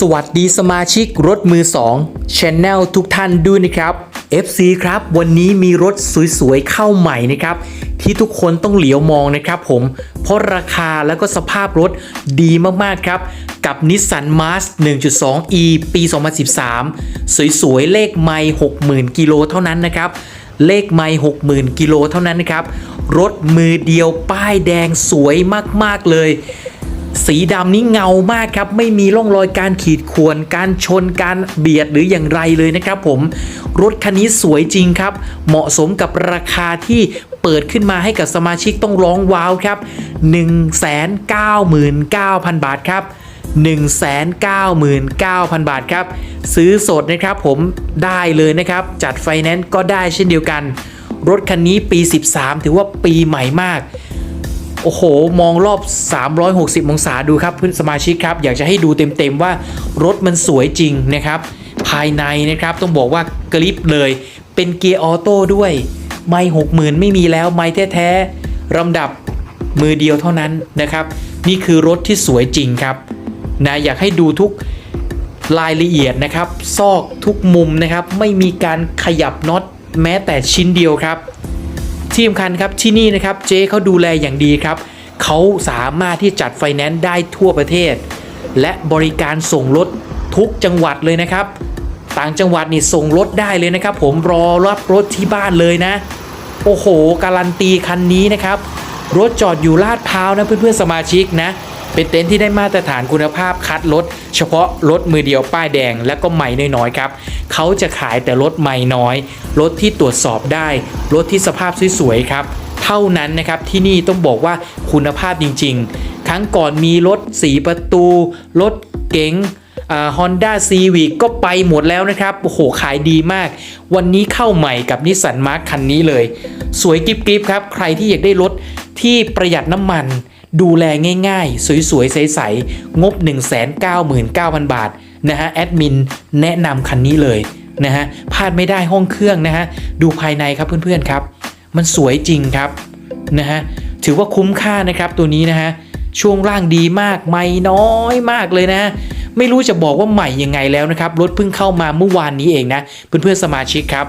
สวัสดีสมาชิกรถมือ2 Channel ทุกท่านด้วยนะครับ FC ครับ วันนี้มีรถสวยๆ เข้าใหม่นะครับ ที่ทุกคนต้องเหลียวมองนะครับผม เพราะราคาแล้วก็สภาพรถดีมากๆครับ กับ Nissan m a r 1.2e ปี 2013 สวยๆ เลขไม่60,000 กิโลเท่านั้นนะครับ เลขไม่60,000 กิโลเท่านั้นนะครับ รถมือเดียวป้ายแดงสวยมากๆเลย สีดำนี้เงามากครับ ไม่มีร่องรอยการขีดข่วน การชนการเบียดหรืออย่างไรเลยนะครับผม รถคันนี้สวยจริงครับ เหมาะสมกับราคาที่เปิดขึ้นมาให้กับสมาชิกต้องร้องว้าวครับ 199,000 บาทครับ 199,000 บาทครับ ซื้อสดนะครับผมได้เลยนะครับ จัดไฟแนนซ์ก็ได้เช่นเดียวกัน รถคันนี้ปี 13 ถือว่าปีใหม่มาก โอ้โห มองรอบ 360 องศาดูครับเพื่อนสมาชิกครับ อยากจะให้ดูเต็มๆว่ารถมันสวยจริงนะครับ ภายในนะครับต้องบอกว่ากริปเลย เป็นเกียร์ออโต้ด้วย ไม่หกหมื่นไม่มีแล้วไม่แท้ๆลำดับมือเดียวเท่านั้นนะครับ นี่คือรถที่สวยจริงครับนะอยากให้ดูทุกรายละเอียดนะครับ ซอกทุกมุมนะครับ ไม่มีการขยับน็อตแม้แต่ชิ้นเดียวครับ ที่สำคัญครับที่นี่นะครับเจ๊เขาดูแลอย่างดีครับเขาสามารถที่จัดไฟแนนซ์ได้ทั่วประเทศ และบริการส่งรถทุกจังหวัดเลยนะครับ ต่างจังหวัดนี่ส่งรถได้เลยนะครับ ผมรอรับรถที่บ้านเลยนะ โอ้โห การันตีคันนี้นะครับ รถจอดอยู่ลาดพร้าวนะเพื่อนๆสมาชิกนะ เป็นเต็นท์ที่ได้มาตรฐานคุณภาพคัดรถ เฉพาะรถมือเดียวป้ายแดงและก็ใหม่น้อยๆครับเขาจะขายแต่รถใหม่น้อย รถที่ตรวจสอบได้ รถที่สภาพสวยๆครับเท่านั้นนะครับที่นี่ต้องบอกว่าคุณภาพจริง ๆ ครั้งก่อนมีรถสีประตู รถเก๋งฮอนด้าซีวิกก็ไปหมดแล้วนะครับ โอ้โห ขายดีมาก วันนี้เข้าใหม่กับนิสสันมาร์คคันนี้เลย สวยกริบๆครับ ใครที่อยากได้รถที่ประหยัดน้ำมัน ดูแลง่ายๆ สวยๆ ใสๆ งบ 199,000 บาทนะฮะแอดมินแนะนำคันนี้เลยนะฮะพลาดไม่ได้ห้องเครื่องนะฮะดูภายในครับเพื่อนๆครับ มันสวยจริงครับนะฮะถือว่าคุ้มค่านะครับตัวนี้นะฮะช่วงล่างดีมากไม่น้อยมากเลยนะ ไม่รู้จะบอกว่าใหม่ยังไงแล้วนะครับ รถเพิ่งเข้ามาเมื่อวานนี้เองนะ เพื่อนๆสมาชิกครับ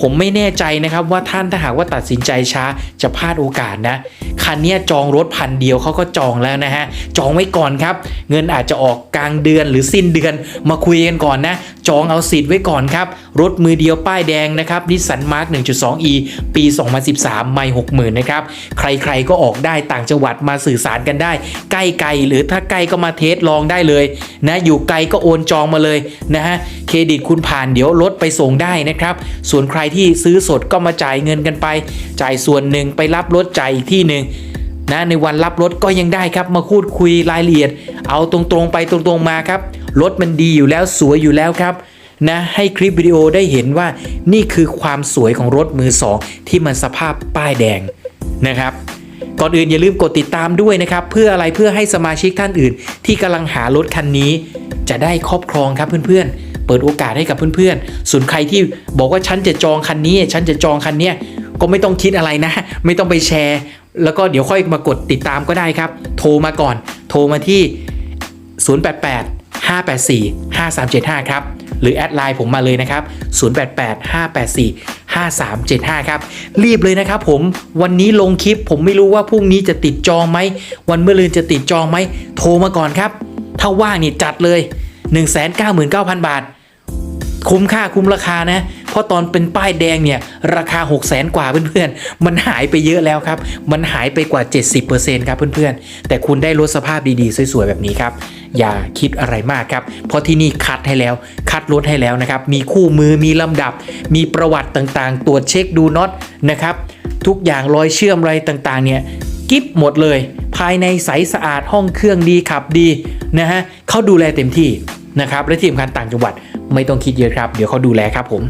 ผมไม่แน่ใจนะครับว่าท่านถ้าหากว่าตัดสินใจช้าจะพลาดโอกาสนะคันนี้จองรถพันเดียวเขาก็จองแล้วนะฮะจองไว้ก่อนครับ เงินอาจจะออกกลางเดือนหรือสิ้นเดือนมาคุยกันก่อนนะ จองเอาสิทธิ์ไว้ก่อนครับ รถมือเดียวป้ายแดงนะครับนิสสันมาร์ก 1.2e ปี 2013 ไม่ 60,000 นะครับ ใครๆก็ออกได้ต่างจังหวัดมาสื่อสารกันได้ ใกล้ไกลหรือถ้าใกล้ก็มาเทสลองได้เลยนะอยู่ไกลก็โอนจองมาเลยนะฮะ รดิตคุณผ่านเดี๋ยวรถไปส่งได้นะครับ ส่วนใครที่ซื้อสดก็มาจ่ายเงินกันไป จ่ายส่วนหนึ่งไปรับรถจ่ายอีกที่หนึ่งนะในวันรับรถก็ยังได้ครับมาพูดคุยรายละเอียด เอาตรงๆไปตรงๆมาครับรถมันดีอยู่แล้วสวยอยู่แล้วครับนะให้คลิปวิดีโอได้เห็นว่านี่คือความสวยของรถมือสองที่มันสภาพป้ายแดงนะครับก่อนอื่นอย่าลืมกดติดตามด้วยนะครับ เพื่ออะไรเพื่อให้สมาชิกท่านอื่น ที่กำลังหารถคันนี้ จะได้ครอบครองครับเพื่อนๆ เปิดโอกาสให้กับเพื่อนๆ ส่วนใครที่บอกว่าฉันจะจองคันนี้ ฉันจะจองคันเนี้ยก็ไม่ต้องคิดอะไรนะ ไม่ต้องไปแชร์ แล้วก็เดี๋ยวค่อยมากดติดตามก็ได้ครับ โทรมาก่อน โทรมาที่ 088 584 5375 ครับ หรือแอดไลน์ผมมาเลยนะครับ 088 584 5375 ครับ รีบเลยนะครับผมวันนี้ลงคลิป ผมไม่รู้ว่าพรุ่งนี้จะติดจองไหม วันเมื่อลืนจะติดจองไหม โทรมาก่อนครับ ถ้าว่างนี่จัดเลย 199,000 บาท คุ้มค่าคุ้มราคานะ เพราะตอนเป็นป้ายแดงเนี่ย ราคา 6 0 0แสนกว่าเพื่อนๆ มันหายไปเยอะแล้วครับ มันหายไปกว่า 70%ครับเพื่อนๆ แต่คุณได้รถสภาพดีๆ สวยๆ แบบนี้ครับ อย่าคิดอะไรมากครับ เพราะที่นี่คัดให้แล้ว คัดรถให้แล้วนะครับ มีคู่มือมีลำดับ มีประวัติต่างๆ ตรวจเช็คดูน็อตนะครับ ทุกอย่างรอยเชื่อมอะไรต่างๆ เนี่ยกิฟหมดเลย ภายในใสสะอาดห้องเครื่องดีขับดีนะฮะเขาดูแลเต็มที่นะครับและที่สำคัญต่างจังหวัด ไม่ต้องคิดเยอะครับ เดี๋ยวเขาดูแลครับผม